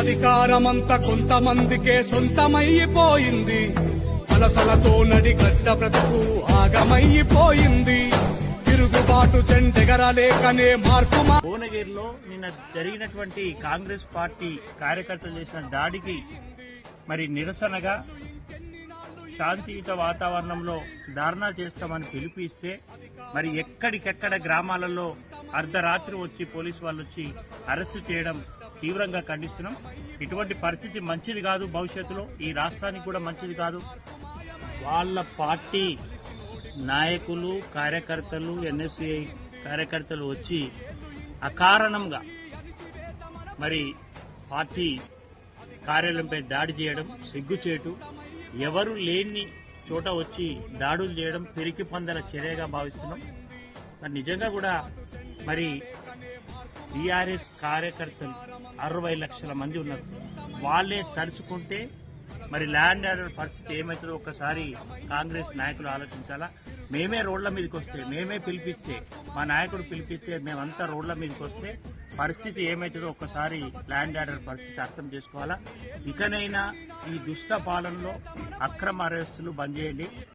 అధికారమంతా కొంతమందికే సొంతమైపోయింది. వలసలతో నడిగడ్డ బ్రతుకు ఆగమైపోయింది. తిరుగుబాటు చెండెగరలేకనే మార్పు భువనగిరిలో నిన్న జరిగినటువంటి కాంగ్రెస్ పార్టీ కార్యకర్తలు చేసిన దాడికి మరి నిరసనగా శాంతియుత వాతావరణంలో ధర్నా చేస్తామని పిలిపిస్తే మరి ఎక్కడికెక్కడ గ్రామాలలో అర్ధరాత్రి వచ్చి పోలీసు వాళ్ళు వచ్చి అరెస్టు చేయడం తీవ్రంగా ఖండిస్తున్నాం. ఇటువంటి పరిస్థితి మంచిది కాదు భవిష్యత్తులో. ఈ రాష్ట్రానికి కూడా మంచిది కాదు. వాళ్ళ పార్టీ నాయకులు కార్యకర్తలు ఎన్ఎస్సిఐ కార్యకర్తలు వచ్చి అకారణంగా మరి పార్టీ కార్యాలయంపై దాడి చేయడం సిగ్గుచేటు ఎవరు లేని చోట వచ్చి దాడులు చేయడం పెరికి పందల చర్యగా భావిస్తున్నాం. మరి నిజంగా కూడా మరి టీఆర్ఎస్ కార్యకర్తలు అరవై లక్షల మంది ఉన్నారు. వాళ్ళే తలుచుకుంటే మరి ల్యాండ్ ఆర్డర్ పరిస్థితి ఏమవుతుందో ఒక్కసారి కాంగ్రెస్ నాయకులు ఆలోచించాలా? మేమే రోడ్ల మీదకి వస్తే మేమే పిలిపిస్తే మా నాయకుడు పిలిపిస్తే మేమంతా రోడ్ల మీదకి వస్తే పరిస్థితి ఏమవుతుందో ఒక్కసారి ల్యాండ్ ఆర్డర్ పరిస్థితి అర్థం చేసుకోవాలా? ఇకనైనా ఈ దుష్ట పాలనలో అక్రమ అరెస్టులు బంద్ చేయండి.